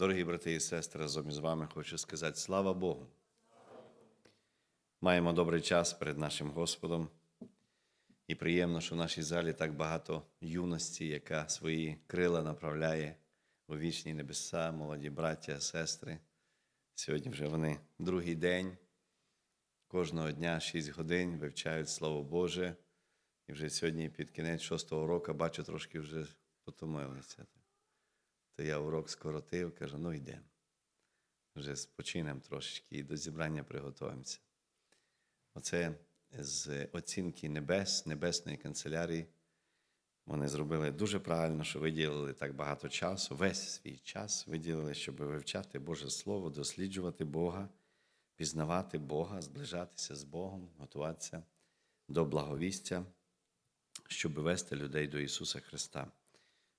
Дорогі брати і сестри, разом із вами хочу сказати слава Богу. Маємо добрий час перед нашим Господом. І приємно, що в нашій залі так багато юності, яка свої крила направляє у вічні небеса, молоді браття, сестри. Сьогодні вже вони другий день. Кожного дня 6 годин вивчають Слово Боже. І вже сьогодні під кінець шостого року бачу, трошки вже потомилися. То я урок скоротив, кажу, ну йдемо. Вже спочинемо трошечки і до зібрання приготуємося. Оце з оцінки небес, небесної канцелярії. Вони зробили дуже правильно, що виділили так багато часу, весь свій час виділили, щоб вивчати Боже Слово, досліджувати Бога, пізнавати Бога, зближатися з Богом, готуватися до благовістя, щоб вести людей до Ісуса Христа.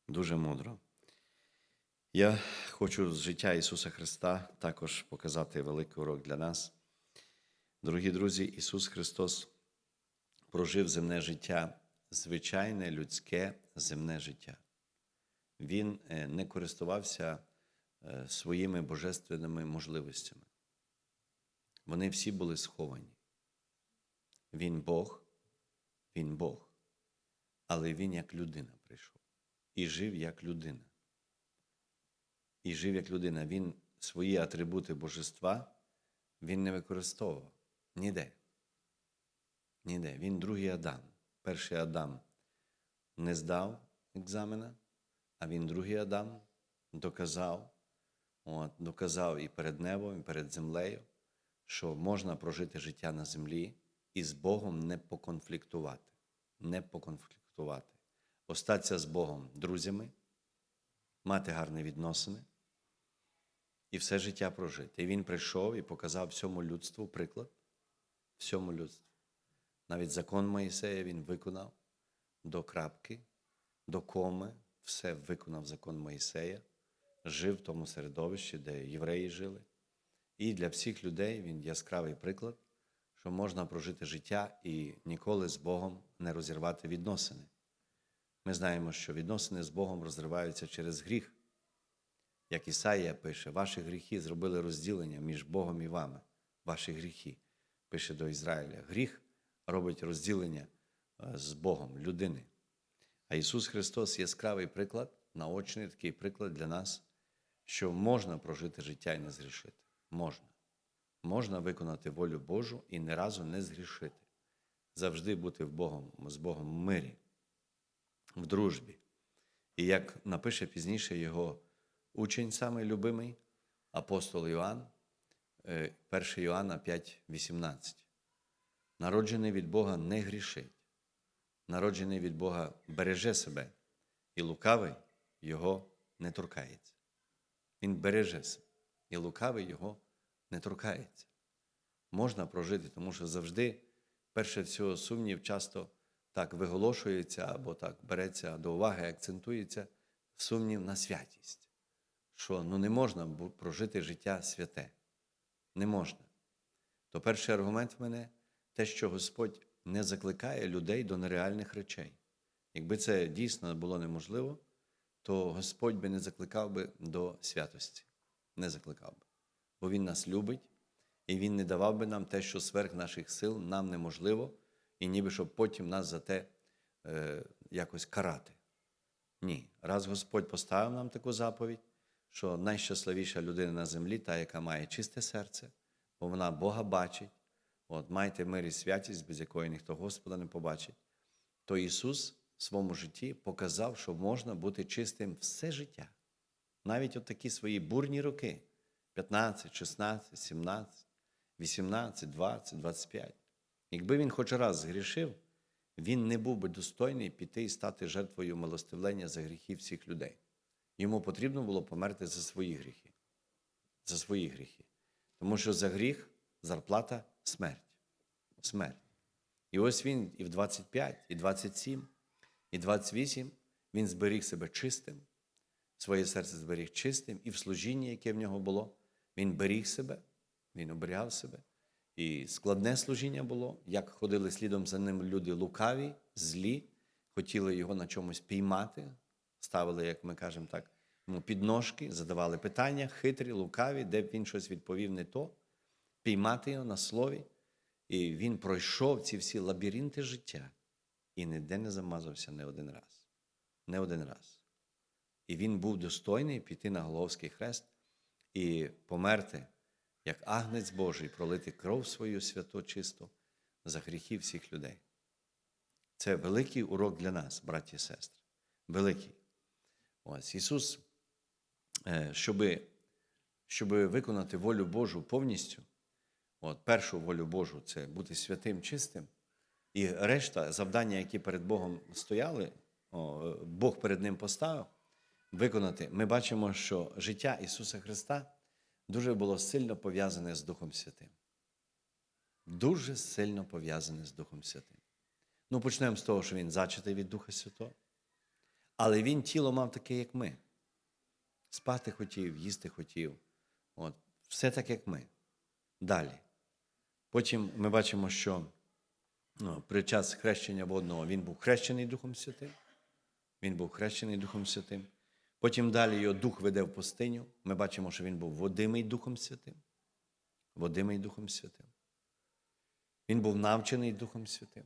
Дуже мудро. Я хочу з життя Ісуса Христа також показати великий урок для нас. Дорогі друзі, Ісус Христос прожив земне життя, звичайне людське земне життя. Він е, не користувався е, своїми божественними можливостями. Вони всі були сховані. Він Бог, Він Бог, але Він як людина прийшов і жив як людина. І жив як людина. Він свої атрибути божества він не використовував ніде. Ніде. Він другий Адам. Перший Адам не здав екзамена, а він другий Адам доказав, от, доказав і перед небом, і перед землею, що можна прожити життя на землі і з Богом не поконфліктувати. Не поконфліктувати. Остатися з Богом друзями, мати гарні відносини і все життя прожити. І він прийшов і показав всьому людству приклад, всьому людству. Навіть закон Моїсея він виконав до крапки, до коми, все виконав закон Моїсея, жив в тому середовищі, де євреї жили. І для всіх людей він яскравий приклад, що можна прожити життя і ніколи з Богом не розірвати відносини. Ми знаємо, що відносини з Богом розриваються через гріх. Як Ісаїя пише, ваші гріхи зробили розділення між Богом і вами, ваші гріхи, пише до Ізраїля. Гріх робить розділення е, з Богом, людини. А Ісус Христос яскравий приклад, наочний такий приклад для нас, що можна прожити життя і не згрішити. Можна. Можна виконати волю Божу і ні разу не згрішити. Завжди бути в Богом, з Богом в мирі, в дружбі. І як напише пізніше його учень самий любимий, апостол Іоанн, 1 Іоанна 5,18. Народжений від Бога не грішить. Народжений від Бога береже себе, і лукавий його не торкається. Він береже себе, і лукавий його не торкається. Можна прожити, тому що завжди, перше всього, сумнів часто так виголошується або так береться до уваги, акцентується сумнів на святість що ну, не можна прожити життя святе. Не можна. То перший аргумент в мене те, що Господь не закликає людей до нереальних речей. Якби це дійсно було неможливо, то Господь би не закликав би до святості. Не закликав би. Бо Він нас любить, і Він не давав би нам те, що сверх наших сил нам неможливо, і ніби щоб потім нас за те е, якось карати. Ні. Раз Господь поставив нам таку заповідь, що найщасливіша людина на землі, та, яка має чисте серце, бо вона Бога бачить, от майте мир і святість, без якої ніхто Господа не побачить, то Ісус в своєму житті показав, що можна бути чистим все життя. Навіть от такі свої бурні роки 15, 16, 17, 18, 20, 25. Якби він хоч раз згрішив, він не був би достойний піти і стати жертвою милостивлення за гріхи всіх людей. Йому потрібно було померти за свої гріхи. За свої гріхи. Тому що за гріх зарплата смерть. Смерть. І ось він і в 25, і 27, і 28 він зберіг себе чистим, своє серце зберіг чистим, і в служінні, яке в нього було, він беріг себе, він оберігав себе. І складне служіння було, як ходили слідом за ним люди лукаві, злі, хотіли його на чомусь піймати, ставили, як ми кажемо так, йому підножки, задавали питання, хитрі, лукаві, де б він щось відповів не то, піймати його на слові. І він пройшов ці всі лабіринти життя і ніде не замазався не один раз. Не один раз. І він був достойний піти на Головський хрест і померти, як агнець Божий, пролити кров свою свято чисту за гріхи всіх людей. Це великий урок для нас, браті і сестри. Великий. Ось Ісус, щоб, щоб виконати волю Божу повністю, от, першу волю Божу це бути святим, чистим. І решта завдання, які перед Богом стояли, о, Бог перед ним поставив, виконати. Ми бачимо, що життя Ісуса Христа дуже було сильно пов'язане з Духом Святим. Дуже сильно пов'язане з Духом Святим. Ну, почнемо з того, що він зачатий від Духа Святого. Але він тіло мав таке, як ми. Спати хотів, їсти хотів. От. Все так, як ми. Далі. Потім ми бачимо, що ну, при час хрещення водного він був хрещений Духом Святим. Він був хрещений Духом Святим. Потім далі його дух веде в пустиню. Ми бачимо, що він був водимий Духом Святим. Водимий Духом Святим. Він був навчений Духом Святим.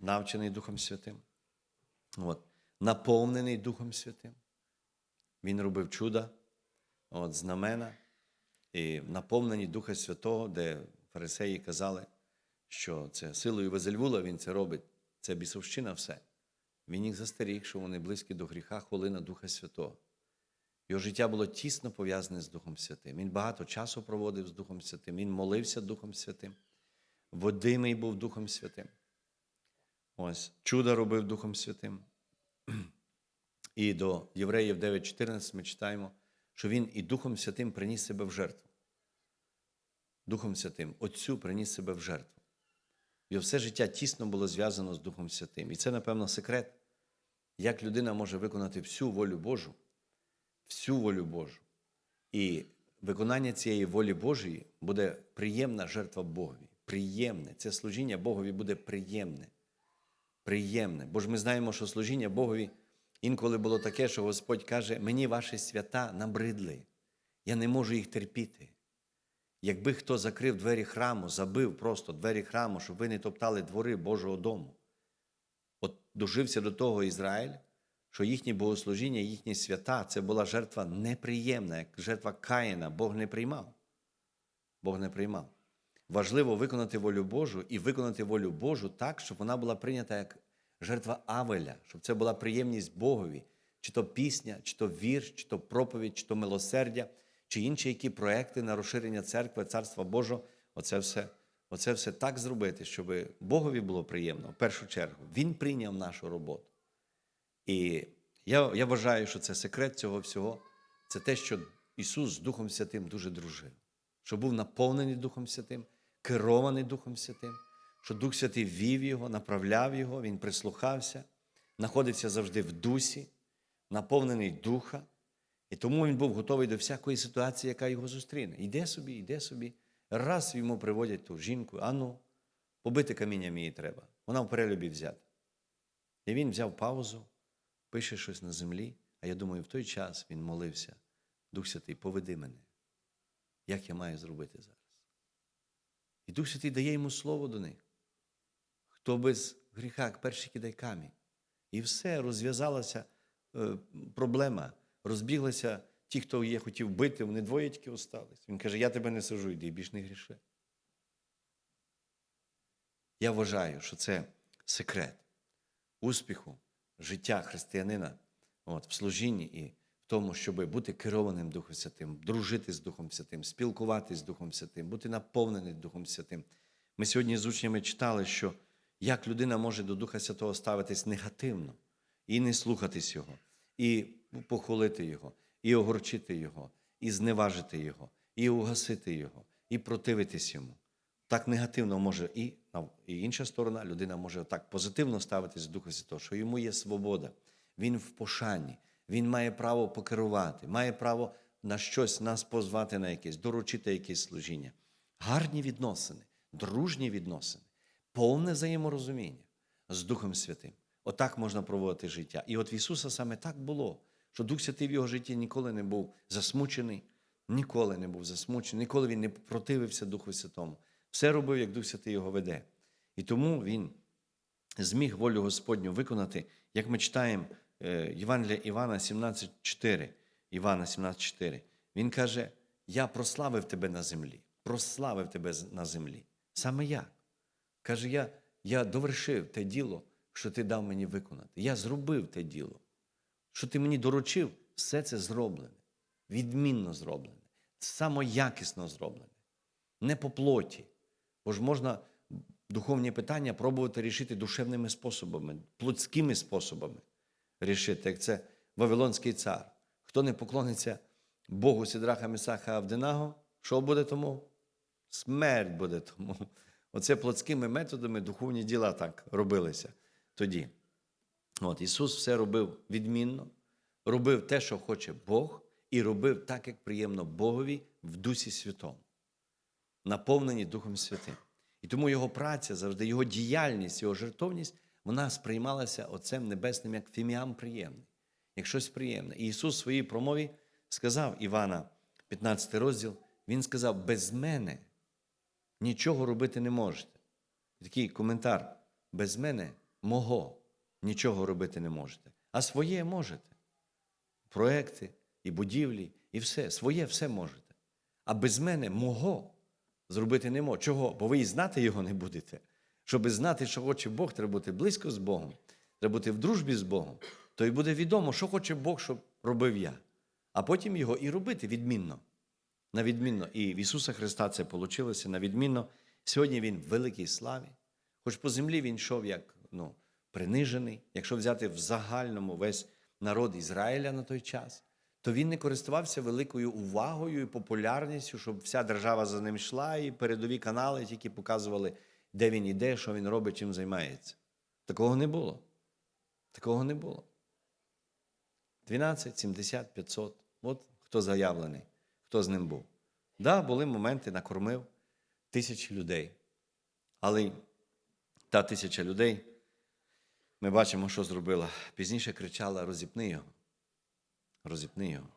Навчений Духом Святим. От. Наповнений Духом Святим. Він робив чуда, от, знамена, і наповнені Духа Святого, де фарисеї казали, що це силою Везельвула він це робить. Це бісовщина все. Він їх застеріг, що вони близькі до гріха, хвилина Духа Святого. Його життя було тісно пов'язане з Духом Святим. Він багато часу проводив з Духом Святим, він молився Духом Святим, водимий був Духом Святим. Ось, чудо робив Духом Святим. І до Євреїв 9.14 ми читаємо, що він і Духом Святим приніс себе в жертву. Духом Святим, Отцю приніс себе в жертву. Його все життя тісно було зв'язано з Духом Святим. І це, напевно, секрет, як людина може виконати всю волю Божу, всю волю Божу. І виконання цієї волі Божої буде приємна жертва Богові. Приємне. Це служіння Богові буде приємне. Приємне. Бо ж ми знаємо, що служіння Богові інколи було таке, що Господь каже: мені ваші свята набридли, я не можу їх терпіти. Якби хто закрив двері храму, забив просто двері храму, щоб ви не топтали двори Божого дому. От дожився до того Ізраїль, що їхнє богослужіння, їхні свята це була жертва неприємна, як жертва Каїна. Бог не приймав. Бог не приймав. Важливо виконати волю Божу і виконати волю Божу так, щоб вона була прийнята як жертва Авеля, щоб це була приємність Богові, чи то пісня, чи то вірш, чи то проповідь, чи то милосердя, чи інші які проекти на розширення церкви, царства Божого. Оце все, оце все так зробити, щоб Богові було приємно в першу чергу. Він прийняв нашу роботу. І я, я вважаю, що це секрет цього всього. Це те, що Ісус з Духом Святим дуже дружив, що був наповнений Духом Святим, керований Духом Святим, що Дух Святий вів його, направляв його, він прислухався, знаходився завжди в дусі, наповнений Духа. І тому він був готовий до всякої ситуації, яка його зустріне. Йде собі, йде собі. Раз йому приводять ту жінку, ану, побити камінням її треба. Вона в перелюбі взята. І він взяв паузу, пише щось на землі, а я думаю, в той час він молився. Дух Святий, поведи мене. Як я маю зробити зараз? І Дух Святий дає йому слово до них. Хто без гріха, перший кидай камінь. І все, розв'язалася е, проблема. Розбіглися ті, хто є хотів бити, вони двоє тільки остались. Він каже: Я тебе не сажу, йди, більш не гріши. Я вважаю, що це секрет успіху життя християнина от, в служінні і тому, щоб бути керованим Духом Святим, дружити з Духом Святим, спілкуватись з Духом Святим, бути наповненим Духом Святим. Ми сьогодні з учнями читали, що як людина може до Духа Святого ставитись негативно і не слухатись Його, і похвалити Його, і огорчити Його, і зневажити Його, і угасити Його, і противитись йому. Так негативно може і, і інша сторона, людина може так позитивно ставитись до Духа Святого, що йому є свобода, він в пошані, він має право покерувати, має право на щось нас позвати на якесь, доручити якесь служіння. Гарні відносини, дружні відносини, повне взаєморозуміння з Духом Святим. Отак можна проводити життя. І от в Ісуса саме так було, що Дух Святий в його житті ніколи не був засмучений, ніколи не був засмучений, ніколи він не противився Духу Святому. Все робив, як Дух Святий його веде. І тому він зміг волю Господню виконати, як ми читаємо Євангелія Івана 17,4. Івана 17,4. Він каже: Я прославив тебе на землі, прославив тебе на землі. Саме як? Каже, я, я довершив те діло, що ти дав мені виконати. Я зробив те діло. Що ти мені доручив, все це зроблене, відмінно зроблене, самоякісно зроблене, не по плоті. Бо ж можна духовні питання пробувати рішити душевними способами, плотськими способами рішити, як це Вавилонський цар. Хто не поклониться Богу Сідраха Месаха Авденаго, що буде тому? Смерть буде тому. Оце плотськими методами духовні діла так робилися тоді. От, Ісус все робив відмінно, робив те, що хоче Бог, і робив так, як приємно Богові в Дусі Святому, наповнені Духом Святим. І тому його праця, завжди його діяльність, його жертовність, вона сприймалася Отцем Небесним як фіміам приємний, як щось приємне. І Ісус в своїй промові сказав Івана, 15 розділ, Він сказав: без мене нічого робити не можете. Такий коментар: без мене мого нічого робити не можете. А своє можете. Проекти і будівлі, і все. Своє все можете. А без мене мого зробити не можу. Чого? Бо ви і знати його не будете. Щоб знати, що хоче Бог, треба бути близько з Богом, треба бути в дружбі з Богом. То й буде відомо, що хоче Бог, щоб робив я. А потім його і робити відмінно. На відмінно. І в Ісуса Христа це вийшло на відмінно. Сьогодні Він в великій славі. Хоч по землі він йшов як ну, принижений, якщо взяти в загальному весь народ Ізраїля на той час, то він не користувався великою увагою і популярністю, щоб вся держава за ним йшла, і передові канали тільки показували, де він іде, що він робить, чим займається. Такого не було. Такого не було. 12, 70, 500. От хто заявлений, хто з ним був. Да, були моменти, накормив тисячі людей. Але та тисяча людей, ми бачимо, що зробила. Пізніше кричала: розіпни його. Розіпни його.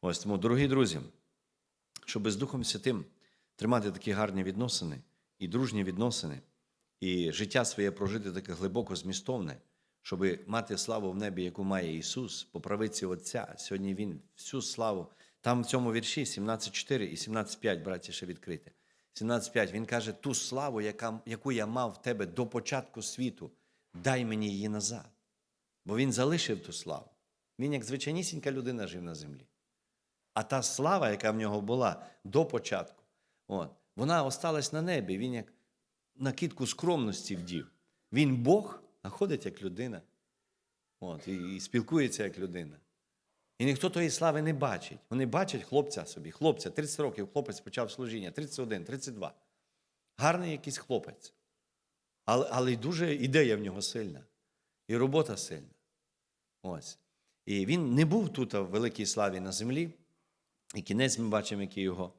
Ось тому, дорогі друзі, щоб з Духом Святим тримати такі гарні відносини і дружні відносини, і життя своє прожити таке глибоко змістовне, щоб мати славу в небі, яку має Ісус, по правиці Отця. Сьогодні Він всю славу. Там в цьому вірші 17.4 і 17.5, браті, ще відкрите. 17.5 він каже: ту славу, яка, яку я мав в тебе до початку світу, дай мені її назад. Бо він залишив ту славу. Він, як звичайнісінька людина, жив на землі. А та слава, яка в нього була до початку, от, вона осталась на небі. Він як накидку скромності вдів. Він Бог, а ходить як людина. От, і, і спілкується як людина. І ніхто тої слави не бачить. Вони бачать хлопця собі, хлопця, 30 років хлопець почав служіння, 31, 32. Гарний якийсь хлопець. Але, але дуже ідея в нього сильна. І робота сильна. Ось. І він не був тут в великій славі на землі. І кінець ми бачимо, який його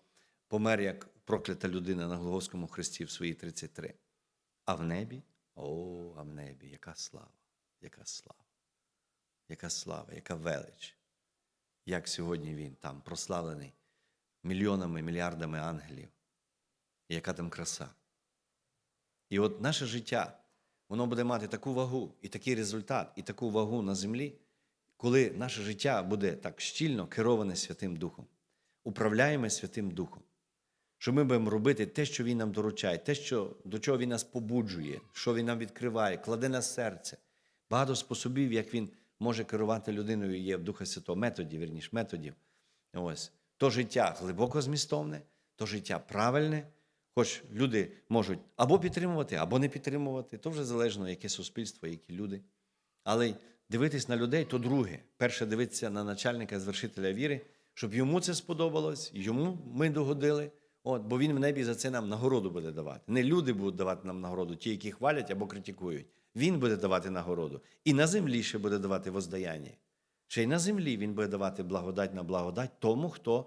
помер як проклята людина на Голгофському хресті в свої 33. А в небі, о, а в небі, яка слава, яка слава, яка слава, яка велич як сьогодні він там прославлений мільйонами, мільярдами ангелів. І яка там краса. І от наше життя, воно буде мати таку вагу, і такий результат, і таку вагу на землі, коли наше життя буде так щільно кероване Святим Духом, управляємо Святим Духом. Що ми будемо робити те, що Він нам доручає, те, що, до чого Він нас побуджує, що Він нам відкриває, кладе на серце. Багато способів, як Він може керувати людиною, є в Духа Святого, методів, вірніш, методів. Ось. То життя глибоко змістовне, то життя правильне, хоч люди можуть або підтримувати, або не підтримувати. То вже залежно, яке суспільство, які люди. Але дивитись на людей то друге. Перше дивитися на начальника звершителя віри, щоб йому це сподобалось, йому ми догодили. От, бо він в небі за це нам нагороду буде давати. Не люди будуть давати нам нагороду, ті, які хвалять або критикують. Він буде давати нагороду. І на землі ще буде давати воздаяння. Ще й на землі він буде давати благодать на благодать тому, хто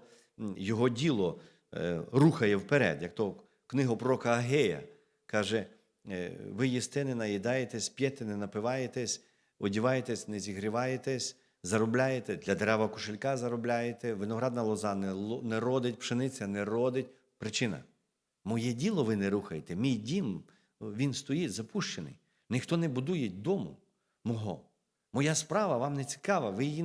його діло е, рухає вперед, як то книга пророка Агея каже: е, ви їсте, не наїдаєтесь, п'єте, не напиваєтесь, одіваєтесь, не зігріваєтесь, заробляєте, для дерева кошелька заробляєте, виноградна лоза не, родить, пшениця не родить. Причина. Моє діло ви не рухаєте, мій дім він стоїть запущений. Ніхто не будує дому мого. Моя справа вам не цікава, ви її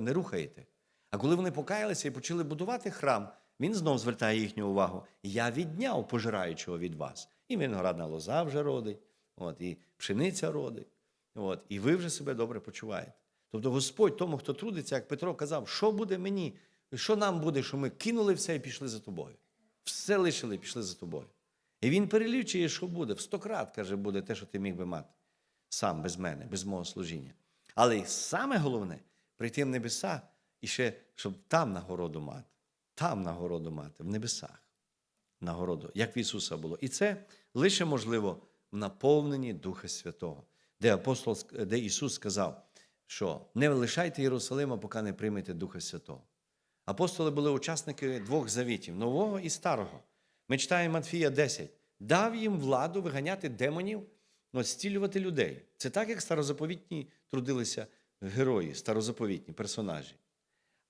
не рухаєте. А коли вони покаялися і почали будувати храм, він знов звертає їхню увагу. Я відняв пожираючого від вас. І виноградна лоза вже родить, от, і пшениця родить. От, і ви вже себе добре почуваєте. Тобто Господь тому, хто трудиться, як Петро казав, що буде мені, що нам буде, що ми кинули все і пішли за тобою. Все лишили пішли за тобою. І він перелічує, що буде. В сто крат, каже, буде те, що ти міг би мати сам без мене, без мого служіння. Але саме головне прийти в небеса і ще, щоб там нагороду мати, там нагороду мати, в небесах. Нагороду, як в Ісуса було. І це лише можливо в наповненні Духа Святого, де апостол, де Ісус сказав, що не лишайте Єрусалима, поки не приймете Духа Святого. Апостоли були учасники двох завітів нового і старого. Ми читаємо Матфія 10. Дав їм владу виганяти демонів, но зцілювати людей. Це так, як старозаповітні трудилися герої, старозаповітні персонажі.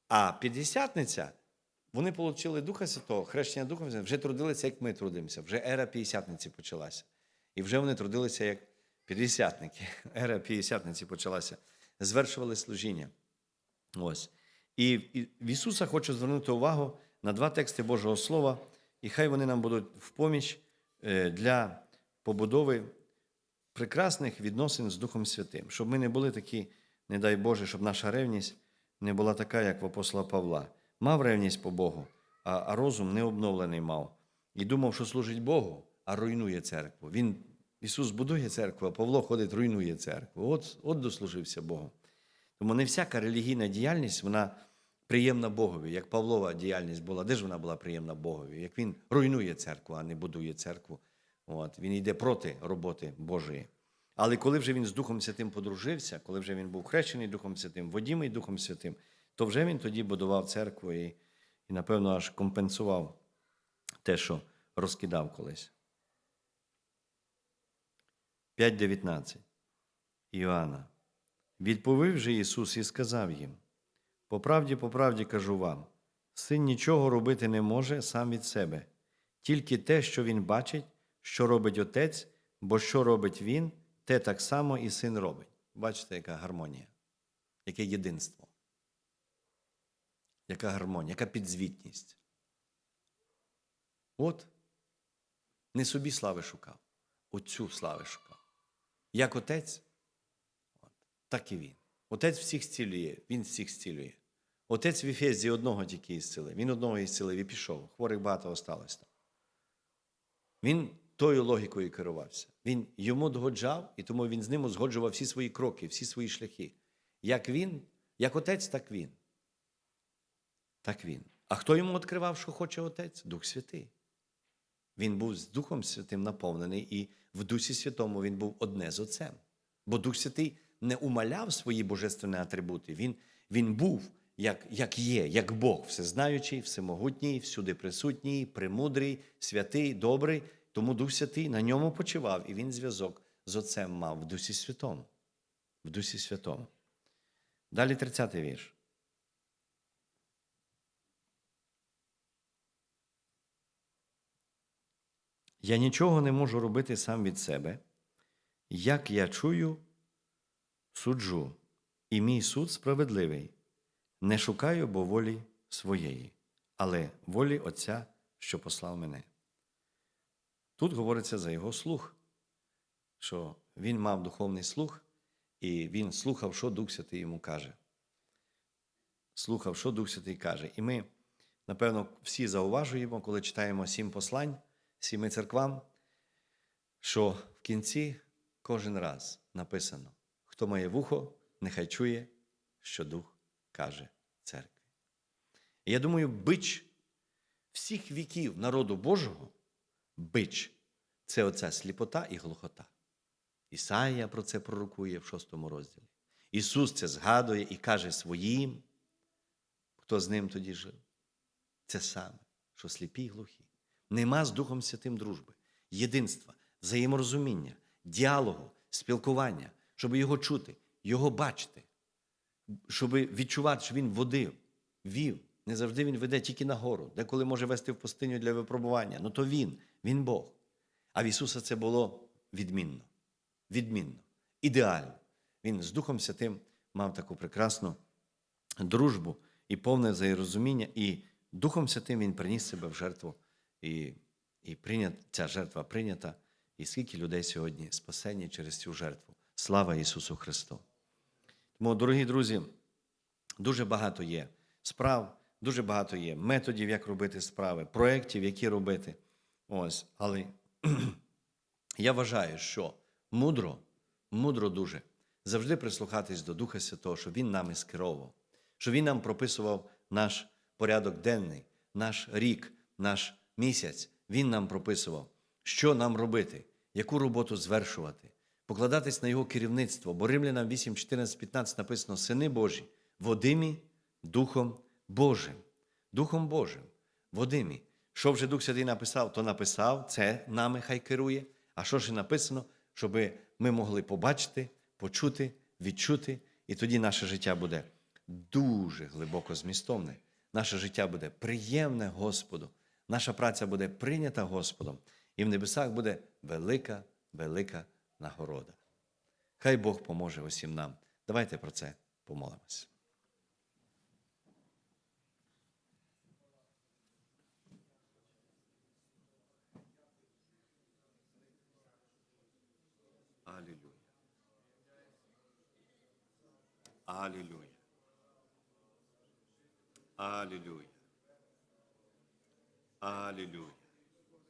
А п'ятдесятниця, вони отримали Духа Святого, хрещення Духом Святим, вже трудилися, як ми трудимося. Вже ера п'ятдесятниці почалася. І вже вони трудилися як п'ятдесятники. Ера п'ятдесятниці почалася. Звершували служіння. Ось. І в Ісуса хочу звернути увагу на два тексти Божого Слова, і хай вони нам будуть в поміч е, для побудови прекрасних відносин з Духом Святим, щоб ми не були такі, не дай Боже, щоб наша ревність не була така, як в апостола Павла. Мав ревність по Богу, а розум не обновлений мав. І думав, що служить Богу, а руйнує церкву. Він, Ісус будує церкву, а Павло ходить, руйнує церкву. От, от дослужився Богу. Тому не всяка релігійна діяльність, вона приємна Богові, як Павлова діяльність була. Де ж вона була приємна Богові? Як він руйнує церкву, а не будує церкву. От, він йде проти роботи Божої. Але коли вже він з Духом Святим подружився, коли вже він був хрещений Духом Святим, водімий Духом Святим, то вже він тоді будував церкву і, і напевно, аж компенсував те, що розкидав колись. 5.19. Іоанна. Відповів же Ісус і сказав їм: По правді, по правді кажу вам, син нічого робити не може сам від себе, тільки те, що він бачить, що робить отець, бо що робить він, те так само і син робить. Бачите, яка гармонія, яке єдинство, яка гармонія, яка підзвітність. От не собі слави шукав, отцю слави шукав. Як отець, так і він. Отець всіх зцілює, він всіх зцілює. Отець в Ефезі одного тільки ісцілив. Він одного ісцілив і пішов. Хворих багато осталось там. Він тою логікою керувався. Він йому догоджав, і тому він з ним узгоджував всі свої кроки, всі свої шляхи. Як він, як отець, так він. Так він. А хто йому відкривав, що хоче отець? Дух Святий. Він був з Духом Святим наповнений, і в Дусі Святому він був одне з Отцем. Бо Дух Святий не умаляв свої божественні атрибути. Він, він був, як, як є, як Бог, всезнаючий, всемогутній, всюди присутній, премудрий, святий, добрий. Тому Дух Святий на ньому почивав, і він зв'язок з Отцем мав в Дусі Святому. В Дусі Святому. Далі 30-й вірш. Я нічого не можу робити сам від себе. Як я чую, суджу, і мій суд справедливий. Не шукаю бо волі своєї, але волі Отця, що послав мене. Тут говориться за його слух, що він мав духовний слух, і він слухав, що Дух Святий йому каже. Слухав, що Дух Святий каже. І ми, напевно, всі зауважуємо, коли читаємо сім послань, сіми церквам, що в кінці кожен раз написано: хто має вухо, нехай чує, що Дух каже церкві. І я думаю, бич всіх віків народу Божого, бич це оця сліпота і глухота. Ісаїя про це пророкує в шостому розділі. Ісус це згадує і каже своїм, хто з ним тоді жив. Це саме, що сліпі й глухі. Нема з Духом Святим дружби, єдинства, взаєморозуміння, діалогу, спілкування, щоб його чути, його бачити. щоб відчувати, що він водив, вів. Не завжди він веде тільки нагору, деколи може вести в пустиню для випробування. Ну то він, він Бог. А в Ісуса це було відмінно, відмінно, ідеально. Він з Духом Святим мав таку прекрасну дружбу і повне взаєрозуміння, і Духом Святим він приніс себе в жертву, і, і прийнят, ця жертва прийнята. І скільки людей сьогодні спасені через цю жертву. Слава Ісусу Христу! Тому, дорогі друзі, дуже багато є справ, дуже багато є методів, як робити справи, проєктів, які робити. Ось, але я вважаю, що мудро, мудро дуже завжди прислухатись до Духа Святого, щоб Він нами скеровував, щоб Він нам прописував наш порядок денний, наш рік, наш місяць. Він нам прописував, що нам робити, яку роботу звершувати, покладатись на Його керівництво. Бо Римлянам 8, 14, 15 написано: Сини Божі, Водимі Духом Божим. Духом Божим, Водимі. Що вже Дух Святий написав, то написав, це нами хай керує. А що ж написано, щоб ми могли побачити, почути, відчути, і тоді наше життя буде дуже глибоко змістовне. Наше життя буде приємне Господу, наша праця буде прийнята Господом, і в небесах буде велика, велика нагорода. Хай Бог поможе усім нам. Давайте про це помолимось. Алілюя. Алілюя. Алілюя.